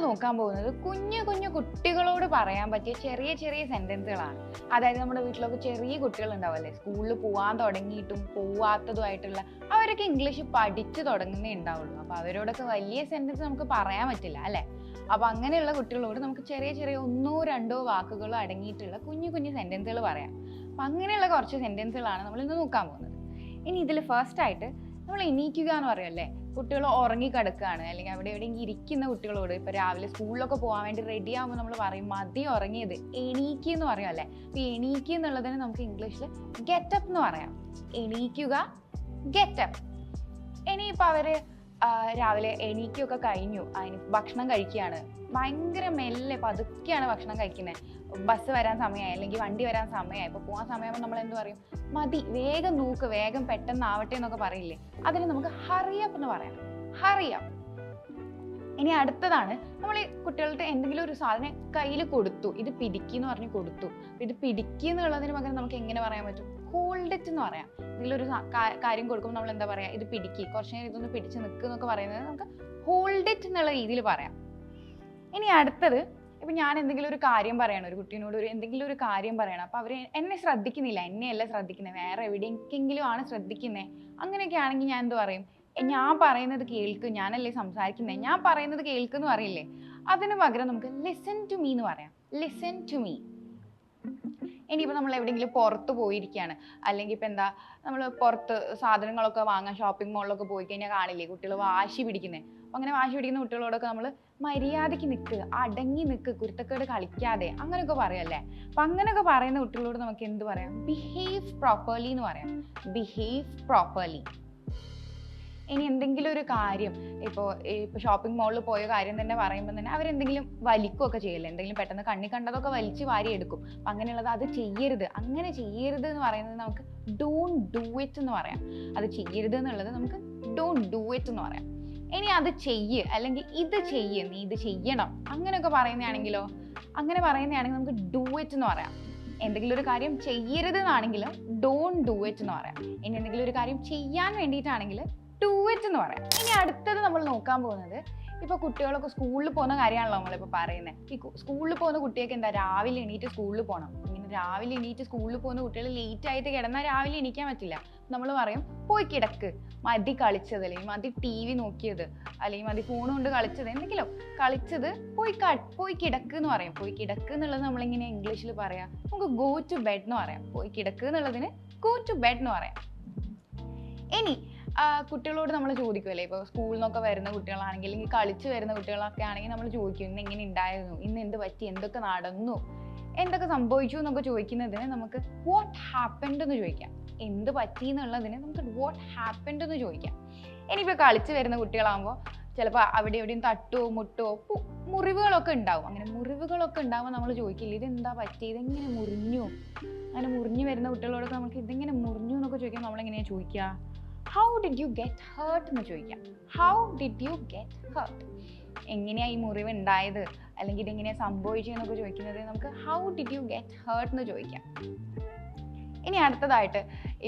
നോക്കാൻ പോകുന്നത് കുഞ്ഞു കുഞ്ഞു കുട്ടികളോട് പറയാൻ പറ്റിയ ചെറിയ ചെറിയ സെന്റൻസുകളാണ് അതായത് നമ്മുടെ വീട്ടിലൊക്കെ ചെറിയ കുട്ടികൾ ഉണ്ടാവല്ലേ സ്കൂളിൽ പോകാൻ തുടങ്ങിയിട്ടും പോവാത്തതുമായിട്ടുള്ള അവരൊക്കെ ഇംഗ്ലീഷ് പഠിച്ചു തുടങ്ങുന്നേ ഉണ്ടാവുള്ളൂ. അപ്പോൾ അവരോടൊക്കെ വലിയ സെന്റൻസ് നമുക്ക് പറയാൻ പറ്റില്ല അല്ലേ? അപ്പോൾ അങ്ങനെയുള്ള കുട്ടികളോട് നമുക്ക് ചെറിയ ചെറിയ ഒന്നോ രണ്ടോ വാക്കുകളോ അടങ്ങിയിട്ടുള്ള കുഞ്ഞു കുഞ്ഞു സെന്റൻസുകൾ പറയാം. അപ്പം അങ്ങനെയുള്ള കുറച്ച് സെന്റൻസുകളാണ് നമ്മൾ ഇന്ന് നോക്കാൻ പോകുന്നത്. ഇനി ഇതിൽ ഫസ്റ്റ് ആയിട്ട് നമ്മൾ എണീക്കുക എന്ന് പറയല്ലേ? കുട്ടികൾ ഉറങ്ങി കിടക്കുകയാണ്. അല്ലെങ്കിൽ അവിടെ എവിടെയെങ്കിലും ഇരിക്കുന്ന കുട്ടികളോട് ഇപ്പൊ രാവിലെ സ്കൂളിലൊക്കെ പോകാൻ വേണ്ടി റെഡി ആകുമ്പോൾ നമ്മൾ പറയും മതി ഉറങ്ങിയത്. എണീക്കുക എന്ന് പറയും അല്ലേ? അപ്പൊ എണീക്കുക എന്നുള്ളതിന് നമുക്ക് ഇംഗ്ലീഷിൽ ഗെറ്റപ്പ് എന്ന് പറയാം. എണീക്കുക ഗെറ്റപ്പ് ഇനിയിപ്പോൾ അവർ രാവിലെ എണീക്കുകയൊക്കെ കഴിഞ്ഞു. അതിന് ഭക്ഷണം കഴിക്കുകയാണ്. ഭയങ്കര മെല്ലെ പതുക്കെയാണ് ഭക്ഷണം കഴിക്കുന്നത്. ബസ് വരാൻ സമയമായി അല്ലെങ്കിൽ വണ്ടി വരാൻ സമയമായി. ഇപ്പോൾ പോകാൻ സമയമാകുമ്പോൾ നമ്മൾ എന്ത് പറയും? മതി വേഗം നോക്ക് വേഗം പെട്ടെന്ന് ആവട്ടെ എന്നൊക്കെ പറയില്ലേ? അതിന് നമുക്ക് ഹറിയപ്പ് എന്ന് പറയാം ഹറിയപ്പ് ഇനി അടുത്തതാണ് നമ്മൾ ഈ കുട്ടികളുടെ എന്തെങ്കിലും ഒരു സാധനം കയ്യിൽ കൊടുത്തു. ഇത് പിടിക്കി എന്ന് പറഞ്ഞ് കൊടുത്തു. ഇത് പിടിക്കി എന്നുള്ളതിന് പകരം നമുക്ക് എങ്ങനെ പറയാൻ പറ്റും? ഹോൾഡ് ഇറ്റ് എന്ന് പറയാം. എന്തെങ്കിലും ഒരു കാര്യം കൊടുക്കുമ്പോൾ നമ്മൾ എന്താ പറയാ? ഇത് പിടിക്കി. കുറച്ച് നേരം ഇതൊന്ന് പിടിച്ച് നിൽക്കുക എന്നൊക്കെ പറയുന്നത് നമുക്ക് ഹോൾഡ് ഇറ്റ് എന്നുള്ള രീതിയിൽ പറയാം. ഇനി അടുത്തത് ഇപ്പൊ ഞാൻ എന്തെങ്കിലും ഒരു കാര്യം പറയണം. ഒരു കുട്ടീനോട് ഒരു എന്തെങ്കിലും ഒരു കാര്യം പറയണം. അപ്പൊ അവർ എന്നെ ശ്രദ്ധിക്കുന്നില്ല. എന്നെയല്ല ശ്രദ്ധിക്കുന്നത് വേറെ എവിടെയെങ്കിലും ആണ് ശ്രദ്ധിക്കുന്നത് അങ്ങനെയൊക്കെ ആണെങ്കിൽ ഞാൻ എന്ത് പറയും? "എ, ഞാൻ പറയുന്നത് കേൾക്കും ഞാനല്ലേ സംസാരിക്കുന്നത് ഞാൻ പറയുന്നത് കേൾക്കുന്നു പറയില്ലേ അതിന് പകരം നമുക്ക് ലിസൺ ടു മീ എന്ന് പറയാം. ലിസൺ ടു മീ ഇനിയിപ്പോൾ നമ്മൾ എവിടെയെങ്കിലും പുറത്ത് പോയിരിക്കുകയാണ്. അല്ലെങ്കിൽ ഇപ്പം എന്താ നമ്മൾ പുറത്ത് സാധനങ്ങളൊക്കെ വാങ്ങാൻ ഷോപ്പിംഗ് മോളിലൊക്കെ പോയി കഴിഞ്ഞാൽ കാണില്ലേ കുട്ടികൾ വാശി പിടിക്കുന്നത് അപ്പം അങ്ങനെ വാശി പിടിക്കുന്ന കുട്ടികളോടൊക്കെ നമ്മൾ മര്യാദയ്ക്ക് നിൽക്കുക അടങ്ങി നിൽക്കുക കുരുത്തക്കേട് കളിക്കാതെ അങ്ങനെയൊക്കെ പറയല്ലേ അപ്പം അങ്ങനെയൊക്കെ പറയുന്ന കുട്ടികളോട് നമുക്ക് എന്ത് പറയാം? ബിഹേവ് പ്രോപ്പർലി എന്ന് പറയാം. ബിഹേവ് പ്രോപ്പർലി ഇനി എന്തെങ്കിലും ഒരു കാര്യം ഇപ്പോൾ ഇപ്പോൾ ഷോപ്പിംഗ് മോളിൽ പോയ കാര്യം തന്നെ പറയുമ്പോൾ തന്നെ അവരെന്തെങ്കിലും വലിക്കുകയൊക്കെ ചെയ്യില്ല? എന്തെങ്കിലും പെട്ടെന്ന് കണ്ണി കണ്ടതൊക്കെ വലിച്ച് വാരി എടുക്കും. അപ്പം അങ്ങനെയുള്ളത് അത് ചെയ്യരുത്. അങ്ങനെ ചെയ്യരുത് എന്ന് പറയുന്നത് നമുക്ക് ഡോൺ ഡു ഇറ്റ് എന്ന് പറയാം. അത് ചെയ്യരുത് എന്നുള്ളത് നമുക്ക് ഡോൺ ഡു ഇറ്റ് എന്ന് പറയാം. ഇനി അത് ചെയ്യ് അല്ലെങ്കിൽ ഇത് ചെയ്യ് നീ ഇത് ചെയ്യണം. അങ്ങനെയൊക്കെ പറയുന്നതാണെങ്കിലോ അങ്ങനെ പറയുന്നതാണെങ്കിൽ നമുക്ക് ഡു ഇറ്റ് എന്ന് പറയാം. എന്തെങ്കിലും ഒരു കാര്യം ചെയ്യരുത് എന്നാണെങ്കിൽ ഡോൺ ഡു ഇറ്റ് എന്ന് പറയാം. ഇനി എന്തെങ്കിലും ഒരു കാര്യം ചെയ്യാൻ വേണ്ടിയിട്ടാണെങ്കിൽ ഡു ഇറ്റ് എന്ന് പറയാം. ഇനി അടുത്തത് നമ്മൾ നോക്കാൻ പോകുന്നത് ഇപ്പൊ കുട്ടികളൊക്കെ സ്കൂളിൽ പോകുന്ന കാര്യമാണല്ലോ നമ്മളിപ്പോൾ പറയുന്നത് ഈ സ്കൂളിൽ പോകുന്ന കുട്ടിയൊക്കെ എന്താ രാവിലെ എണീറ്റ് സ്കൂളിൽ പോകണം ഇങ്ങനെ രാവിലെ എണീറ്റ് സ്കൂളിൽ പോകുന്ന കുട്ടികൾ ലേറ്റ് ആയിട്ട് കിടന്നാൽ രാവിലെ എണീക്കാൻ പറ്റില്ല. നമ്മൾ പറയും പോയി കിടക്ക്. മതി കളിച്ചത് അല്ലെങ്കിൽ മതി ടി വി നോക്കിയത് അല്ലെങ്കിൽ മതി ഫോൺ കൊണ്ട് കളിച്ചത് എന്തെങ്കിലും കളിച്ചത് പോയി പോയി കിടക്ക് എന്ന് പറയും. പോയി കിടക്ക് എന്നുള്ളത് നമ്മളിങ്ങനെ ഇംഗ്ലീഷിൽ പറയാം. നമുക്ക് ഗോ ടു ബെഡ് എന്ന് പറയാം. പോയി കിടക്ക് എന്നുള്ളതിന് ഗോ ടു ബെഡ് എന്ന് പറയാം. ഇനി കുട്ടികളോട് നമ്മൾ ചോദിക്കുമല്ലേ ഇപ്പോൾ സ്കൂളിൽ നിന്നൊക്കെ വരുന്ന കുട്ടികളാണെങ്കിൽ അല്ലെങ്കിൽ കളിച്ച് വരുന്ന കുട്ടികളൊക്കെ ആണെങ്കിൽ നമ്മൾ ചോദിക്കും ഇന്ന് എങ്ങനെ ഉണ്ടായിരുന്നു ഇന്ന് എന്ത് പറ്റി? എന്തൊക്കെ നടന്നു? എന്തൊക്കെ സംഭവിച്ചു? എന്നൊക്കെ ചോദിക്കുന്നതിന് നമുക്ക് വാട്ട് ഹാപ്പൻഡ് എന്ന് ചോദിക്കാം. എന്ത് പറ്റി? എന്നുള്ളതിന് നമുക്ക് വാട്ട് ഹാപ്പൻഡ് എന്ന് ചോദിക്കാം. ഇനിയിപ്പോൾ കളിച്ച് വരുന്ന കുട്ടികളാകുമ്പോൾ ചിലപ്പോൾ അവിടെ എവിടെയും തട്ടോ മുട്ടോ മുറിവുകളൊക്കെ ഉണ്ടാവും അങ്ങനെ മുറിവുകളൊക്കെ ഉണ്ടാവുമ്പോൾ നമ്മൾ ചോദിക്കില്ല? ഇതെന്താ പറ്റി ഇതെങ്ങനെ മുറിഞ്ഞു? അങ്ങനെ മുറിഞ്ഞു വരുന്ന കുട്ടികളോടൊക്കെ നമുക്ക് ഇതെങ്ങനെ മുറിഞ്ഞു? എന്നൊക്കെ ചോദിക്കുമ്പോൾ നമ്മളെങ്ങനെയാണ് ചോദിക്കുക how did you get hurt എന്ന് ചോദിക്കാം. How did you get hurt എങ്ങനെയാണ് ഈ മുറിവ് ഉണ്ടായത് അല്ലെങ്കിൽ ഇതെങ്ങനെയാണ് സംഭവിച്ചതെന്നൊക്കെ ചോദിക്കുന്നത് നമുക്ക് how did you get hurt എന്ന് ചോദിക്കാം. ഇനി അടുത്തതായിട്ട്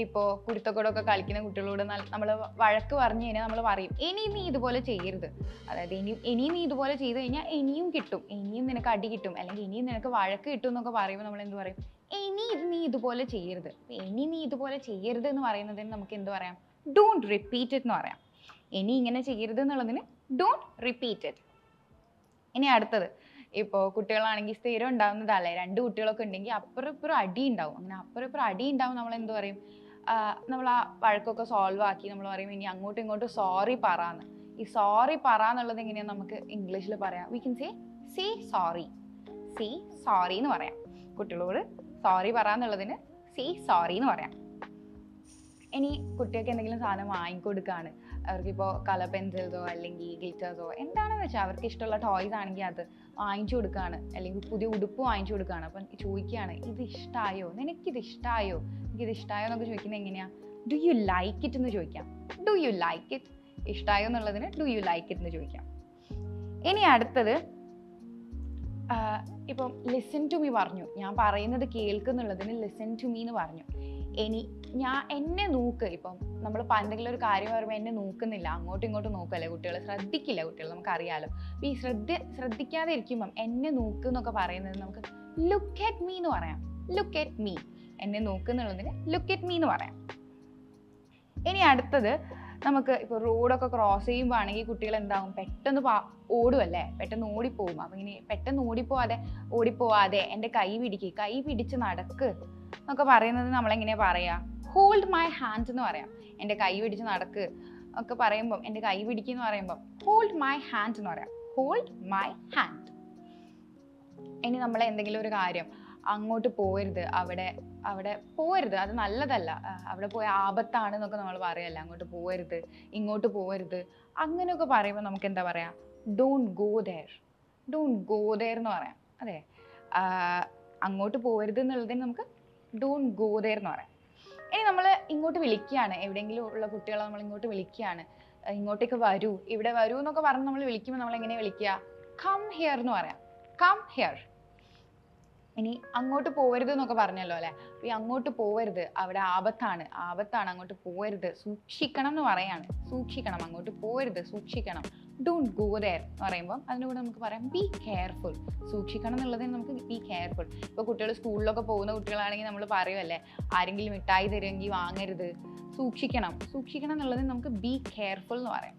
ഇപ്പോൾ കുരുത്തക്കോടൊക്കെ കളിക്കുന്ന കുട്ടികളോട് നമ്മൾ വഴക്ക് പറഞ്ഞു കഴിഞ്ഞാൽ നമ്മൾ പറയും ഇനി നീ ഇതുപോലെ ചെയ്യരുത്. അതായത് ഇനിയും ഇനിയും നീ ഇതുപോലെ ചെയ്ത് കഴിഞ്ഞാൽ ഇനിയും കിട്ടും ഇനിയും നിനക്ക് അടി കിട്ടും അല്ലെങ്കിൽ ഇനിയും നിനക്ക് വഴക്ക് കിട്ടും എന്നൊക്കെ പറയുമ്പോൾ നമ്മൾ എന്ത് പറയും? ഇനി നീ ഇതുപോലെ ചെയ്യരുത്. ഇനി നീ ഇതുപോലെ ചെയ്യരുത് എന്ന് പറയുന്നതിന് നമുക്ക് എന്ത് പറയാം? ഡോണ്ട് റിപ്പീറ്റ് ഇറ്റ് എന്ന് പറയാം. ഇനി ഇങ്ങനെ ചെയ്യരുത് എന്നുള്ളതിന് ഡോണ്ട് റിപ്പീറ്റ് ഇറ്റ് ഇനി അടുത്തത്. ഇപ്പോൾ കുട്ടികളാണെങ്കിൽ സ്ഥിരം ഉണ്ടാവുന്നതല്ലേ? രണ്ട് കുട്ടികളൊക്കെ ഉണ്ടെങ്കിൽ അപ്പുറം ഇപ്പുറം അടി ഉണ്ടാവും. അങ്ങനെ അപ്പുറം ഇപ്പുറം അടി ഉണ്ടാവും നമ്മൾ എന്ത് പറയും? നമ്മൾ ആ വഴക്കൊക്കെ സോൾവ് ആക്കി നമ്മൾ പറയും ഇനി അങ്ങോട്ടും ഇങ്ങോട്ടും സോറി പറയാന്ന് ഈ സോറി പറ എന്നുള്ളത് എങ്ങനെയാണ് നമുക്ക് ഇംഗ്ലീഷിൽ പറയാം? We can say say sorry say sorry എന്ന് പറയാം. കുട്ടികളോട് സോറി പറ എന്നുള്ളതിന് സേ സോറി എന്ന് പറയാം. ഇനി കുട്ടികൾക്ക് എന്തെങ്കിലും സാധനം വാങ്ങിക്കൊടുക്കുകയാണ് അവർക്കിപ്പോൾ കളർ പെൻസിൽസോ അല്ലെങ്കിൽ ഗ്ലിറ്റേഴ്സോ എന്താണെന്ന് വെച്ചാൽ അവർക്ക് ഇഷ്ടമുള്ള ടോയ്സ് ആണെങ്കിൽ അത് വാങ്ങിച്ചു കൊടുക്കുകയാണ് അല്ലെങ്കിൽ പുതിയ ഉടുപ്പ് വാങ്ങിച്ചു കൊടുക്കുകയാണ് അപ്പം ചോദിക്കുകയാണ് ഇത് ഇഷ്ടമായോ നിനക്കിത് ഇഷ്ടമായോ എനിക്കിത് ഇഷ്ടമായോ എന്നൊക്കെ ചോദിക്കുന്നത് എങ്ങനെയാണ് ഡു യു ലൈക്ക് ഇറ്റ് എന്ന് ചോദിക്കാം. ഡു യു ലൈക്ക് ഇറ്റ് ഇഷ്ടമായോ എന്നുള്ളതിന് ഡു യു ലൈക്ക് ഇറ്റ് എന്ന് ചോദിക്കാം. ഇനി അടുത്തത് ഇപ്പം ലിസൺ ടു മീ പറഞ്ഞു. ഞാൻ പറയുന്നത് കേൾക്കുന്നുള്ളതിന് ലിസൺ ടു മീ എന്ന് പറഞ്ഞു. ഇനി ഞാൻ എന്നെ നോക്ക്. ഇപ്പം നമ്മൾ എന്തെങ്കിലും ഒരു കാര്യം പറയുമ്പോൾ എന്നെ നോക്കുന്നില്ല. അങ്ങോട്ടും ഇങ്ങോട്ടും നോക്കല്ലേ കുട്ടികൾ ശ്രദ്ധിക്കില്ല കുട്ടികൾ നമുക്കറിയാലോ. അപ്പം ഈ ശ്രദ്ധ ശ്രദ്ധിക്കാതെ ഇരിക്കുമ്പം എന്നെ നോക്ക് എന്നൊക്കെ പറയുന്നത് നമുക്ക് ലുക്ക് അറ്റ് മീ എന്ന് പറയാം. ലുക്ക് അറ്റ് മീ എന്നെ നോക്കുന്നുള്ളതിന് ലുക്ക് അറ്റ് മീ എന്ന് പറയാം. ഇനി അടുത്തത് നമുക്ക് ഇപ്പോൾ റോഡൊക്കെ ക്രോസ് ചെയ്യുമ്പോഴാണെങ്കിൽ കുട്ടികൾ എന്താകും പെട്ടെന്ന് പാ ഓടുമല്ലേ പെട്ടെന്ന് ഓടിപ്പോകും അപ്പം ഇങ്ങനെ പെട്ടെന്ന് ഓടിപ്പോവാതെ ഓടിപ്പോവാതെ എന്റെ കൈ പിടിക്ക് കൈ പിടിച്ച് നടക്ക് എന്നൊക്കെ പറയുന്നത് നമ്മളെങ്ങനെയാ പറയാ? ഹോൾഡ് മൈ ഹാൻഡ് എന്ന് പറയാം. എന്റെ കൈ പിടിച്ച് നടക്ക് ഒക്കെ പറയുമ്പം എന്റെ കൈ പിടിക്കുന്നു പറയുമ്പം ഹോൾഡ് മൈ ഹാൻഡ് എന്ന് പറയാം. ഹോൾഡ് മൈ ഹാൻഡ് ഇനി നമ്മൾ എന്തെങ്കിലും ഒരു കാര്യം അങ്ങോട്ട് പോരുത് അവിടെ അവിടെ പോരുത് അത് നല്ലതല്ല. അവിടെ പോയ ആപത്താണ് എന്നൊക്കെ നമ്മൾ പറയല്ല. അങ്ങോട്ട് പോരുത് ഇങ്ങോട്ട് പോരുത് അങ്ങനെയൊക്കെ പറയുമ്പോൾ നമുക്ക് എന്താ പറയാ? Don't go there don't go there എന്ന് പറയാം. അതെ. അങ്ങോട്ട് പോരുത് എന്നുള്ളതിന് നമുക്ക് ഡോണ്ട് ഗോ ദെയർ എന്ന് പറയാം. ഇനി നമ്മൾ ഇങ്ങോട്ട് വിളിക്കുകയാണ്. എവിടെയെങ്കിലും ഉള്ള കുട്ടികളെ നമ്മൾ ഇങ്ങോട്ട് വിളിക്കുകയാണ്. ഇങ്ങോട്ടേക്ക് വരൂ. ഇവിടെ വരൂ എന്നൊക്കെ പറഞ്ഞ് നമ്മൾ വിളിക്കുമ്പോൾ നമ്മൾ എങ്ങനെ വിളിക്കുക? കം ഹിയർ എന്ന് പറയാം. കം ഹിയർ ഇനി അങ്ങോട്ട് പോവരുത് എന്നൊക്കെ പറഞ്ഞല്ലോ അല്ലെ? ഈ അങ്ങോട്ട് പോവരുത് അവിടെ ആപത്താണ്. ആപത്താണ് അങ്ങോട്ട് പോവരുത്. സൂക്ഷിക്കണം എന്ന് പറയാണ്. സൂക്ഷിക്കണം അങ്ങോട്ട് പോവരുത് സൂക്ഷിക്കണം. ഡോണ്ട് ഗോ ദയർ എന്ന് പറയുമ്പോൾ അതിന്റെ കൂടെ നമുക്ക് പറയാം ബി കെയർഫുൾ സൂക്ഷിക്കണം എന്നുള്ളതിന് നമുക്ക് ബി കെയർഫുൾ ഇപ്പോൾ കുട്ടികൾ സ്കൂളിലൊക്കെ പോകുന്ന കുട്ടികളാണെങ്കിൽ നമ്മൾ പറയുമല്ലേ ആരെങ്കിലും മിഠായി തരുമെങ്കിൽ വാങ്ങരുത്. സൂക്ഷിക്കണം. സൂക്ഷിക്കണം എന്നുള്ളതിന് നമുക്ക് ബി കെയർഫുൾ എന്ന് പറയാം.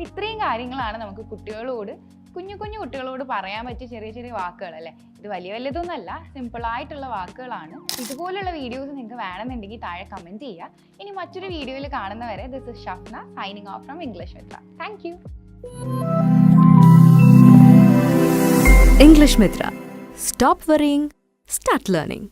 ഇത്രയും കാര്യങ്ങളാണ് നമുക്ക് കുട്ടികളോട് കുഞ്ഞു കുഞ്ഞു കുട്ടികളോട് പറയാൻ പറ്റിയ ചെറിയ ചെറിയ വാക്കുകൾ അല്ലേ ഇത് വലിയ വലിയതൊന്നല്ല സിമ്പിൾ ആയിട്ടുള്ള വാക്കുകളാണ്. ഇതുപോലുള്ള വീഡിയോസ് നിങ്ങൾക്ക് വേണമെന്നുണ്ടെങ്കിൽ താഴെ കമന്റ് ചെയ്യുക ഇനി മറ്റൊരു വീഡിയോയിൽ കാണുന്നവരെ this is Shafna signing off from English Mitra thank you English Mitra. Stop worrying, start learning.